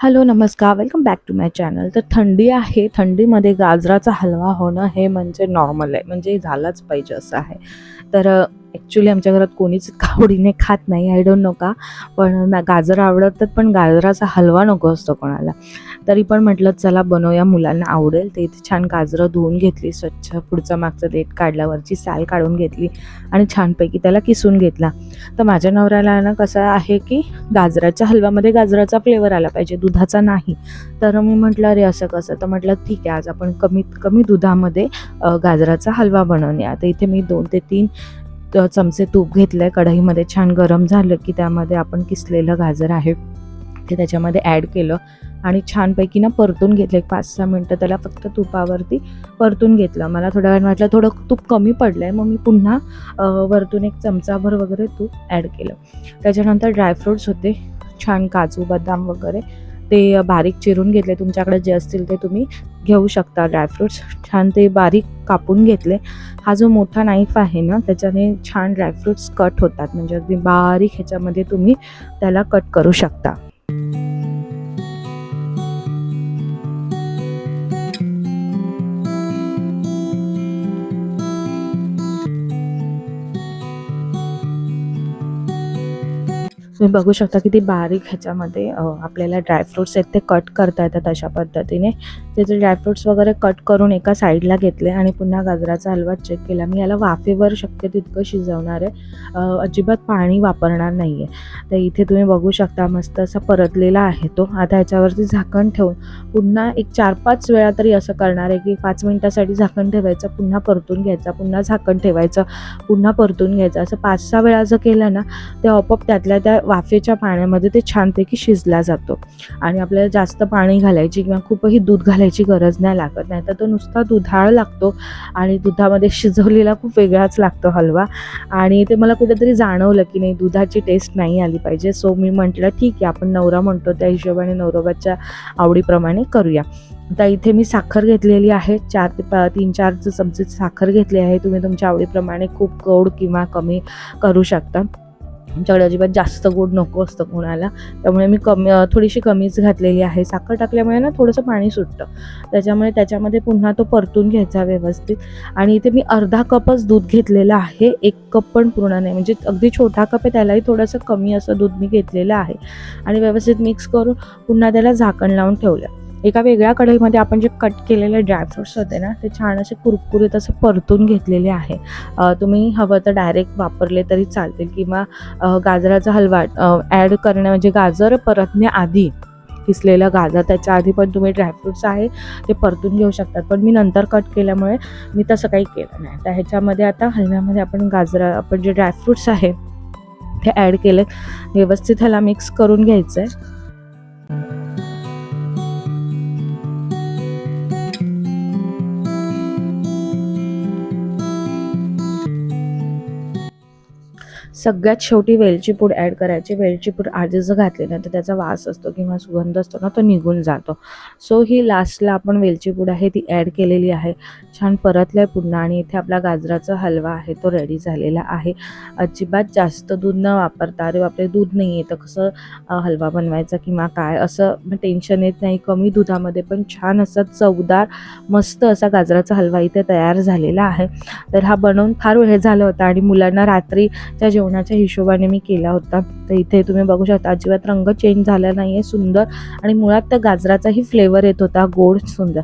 Hello नमस्कार. Welcome back to my channel तर थंडी आहे. थंडीमध्ये गाजराचा हलवा होणं हे म्हणजे नॉर्मल आहे. म्हणजे झालाच पाहिजे असं आहे. तर ॲक्च्युली आमच्या घरात कोणीच आवडीने खात नाही आय डोंट नो का? पण गाजर आवडतात पण गाजराचा हलवा नको असतो कोणाला. तरी पण म्हटलं चला बनवूया मुलांना आवडेल. ते इथे छान गाजरं धुवून घेतली स्वच्छ पुढचा मागचं देठ काढल्यावरची साल काढून घेतली आणि छानपैकी त्याला किसून घेतला. तर माझ्या नवऱ्याला ना कसं आहे की गाजराच्या हलव्यामध्ये गाजराचा फ्लेवर आला पाहिजे दुधाचा नाही. तर मी म्हटलं अरे असं कसं? तर म्हटलं ठीक आहे आज आपण कमीत कमी दुधामध्ये गाजराचा हलवा बनवूया. तर इथे मी दोन ते तीन चमचे तूप घेतलं आहे कढईमध्ये छान गरम झालं की त्यामध्ये आपण किसलेलं गाजर आहे. ते त्याच्यामध्ये ॲड केलं आणि छानपैकी ना परतून घेतलं. एक पाच सहा मिनटं त्याला फक्त तुपावरती परतून घेतलं. मला थोड्या वेळ वाटलं थोडं तूप कमी पडलं आहे मग मी पुन्हा वरतून एक चमचाभर वगैरे तूप ॲड केलं. त्याच्यानंतर ड्रायफ्रूट्स होते. छान काजू बदाम वगैरे. ते बारीक चिरून घेतले. तुमच्याकडे जे असतील ते तुम्ही घेऊ शकता ड्रायफ्रूट्स छान ते बारीक कापून घेतले. हा जो मोठा नाईफ आहे ना त्याच्याने छान ड्रायफ्रूट्स कट होतात. म्हणजे अगदी बारीक ह्याच्यामध्ये तुम्ही त्याला कट करू शकता. तुम्ही बघू शकता किती बारीक ह्याच्यामध्ये आपल्याला ड्रायफ्रुट्स आहेत ते कट करता येतात अशा पद्धतीने. त्याचे ड्रायफ्रुट्स वगैरे कट करून एका साईडला घेतले आणि पुन्हा गाजराचा हलवा चेक केला मी याला वाफेवर शक्य तितकं शिजवणार आहे. अजिबात पाणी वापरणार नाही आहे तर इथे तुम्ही बघू शकता मस्त असा परतलेला आहे तो. आता ह्याच्यावरती झाकण ठेवून पुन्हा एक चार पाच वेळा तरी असं करणार आहे की पाच मिनटासाठी झाकण ठेवायचं पुन्हा परतून घ्यायचा पुन्हा झाकण ठेवायचं पुन्हा परतून घ्यायचं. असं पाच सहा वेळा जर केलं ना ते आपोआप त्यातल्या त्या वाफेच्या पाण्यामध्ये ते छानपैकी शिजला जातो. आणि आपल्याला जास्त पाणी घालायची किंवा खूपही दूध घालायची गरज नाही लागत. नाही तर तो नुसता दुधाळ लागतो आणि दुधामध्ये शिजवलेला खूप वेगळाच लागतो हलवा. आणि ते मला कुठेतरी जाणवलं की नाही दुधाची टेस्ट नाही आली पाहिजे. सो मी म्हटलं ठीक आहे आपण नवरा म्हणतो त्या हिशोबाने नवरोबाच्या आवडीप्रमाणे करूया. आता इथे मी साखर घेतलेली आहे. चार ते पा तीन चार चमचे साखर घेतली आहे. तुम्ही तुमच्या आवडीप्रमाणे खूप गोड किंवा कमी करू शकता. आमच्याकडे अजिबात जास्त गोड नको असतं कोणाला. त्यामुळे मी कमी थोडीशी कमीच घातलेली आहे. साखर टाकल्यामुळे ना थोडंसं पाणी सुटतं. त्याच्यामुळे त्याच्यामध्ये पुन्हा तो परतून घ्यायचा व्यवस्थित. आणि इथे मी अर्धा कपच दूध घेतलेलं आहे. एक कप पण पूर्ण नाही. म्हणजे अगदी छोटा कप आहे. त्यालाही थोडंसं कमी असं दूध मी घेतलेलं आहे. आणि व्यवस्थित मिक्स करून पुन्हा त्याला झाकण लावून ठेवलं. एका वेगळ्या कढईमध्ये आपण जे कट केलेले ड्रायफ्रुट्स होते ना ते छान असे कुरकुरीत असे परतून घेतलेले आहे. तुम्ही हवं तर डायरेक्ट वापरले तरी चालतील किंवा गाजराचा हलवा ॲड करणे म्हणजे गाजर परतण्याआधी किसलेलं गाजर त्याच्या आधी पण तुम्ही ड्रायफ्रुट्स आहे ते परतून घेऊ शकतात. पण मी नंतर कट केल्यामुळे मी तसं काही केलं नाही. तर ह्याच्यामध्ये आता हलव्यामध्ये आपण गाजर आपण जे ड्रायफ्रुट्स आहे ते ॲड केले व्यवस्थित ह्याला मिक्स करून घ्यायचं आहे सगळ्यात शेवटी वेलची पूड ॲड करायची. वेलची पूड आधी जर घातली ना तर त्याचा वास असतो किंवा सुगंध असतो ना तो निघून जातो. सो ही लास्टला आपण वेलची पूड आहे ती ॲड केलेली आहे. छान परतलं आहे पुन्हा आणि इथे आपला गाजराचा हलवा आहे तो रेडी झालेला आहे. अजिबात जास्त दूध न वापरता अरे बापरे दूध नाही आहे तर कसं हलवा बनवायचा किंवा काय असं टेन्शन येत नाही. कमी दुधामध्ये पण छान असा चवदार मस्त असा गाजराचा हलवा इथे तयार झालेला आहे. तर हा बनवून फार वेळ झाला होता आणि मुलांना रात्रीच्या जेवणाच्या हिशोबाने मी केला होता. तर इथे तुम्ही बघू शकता अजिबात रंग चेंज झाला नाही आहे सुंदर. आणि मुळात त्या गाजराचाही फ्लेवर येत होता गोड सुंदर.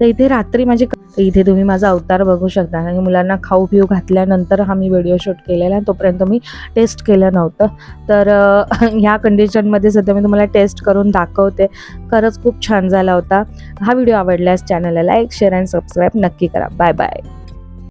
तर इथे रात्री माझे इथे तुम्ही माझा अवतार बघू शकता. आणि मुलांना खाऊ पिऊ घातल्यानंतर हा मी व्हिडिओ शूट केलेला आहे तोपर्यंत मी टेस्ट केलं नव्हतं. तर ह्या कंडिशनमध्ये सध्या मी तुम्हाला टेस्ट करून दाखवते. खरंच खूप छान झाला होता. हा व्हिडिओ आवडल्यास चॅनलला लाईक शेअर अँड सबस्क्राईब नक्की करा. Bye bye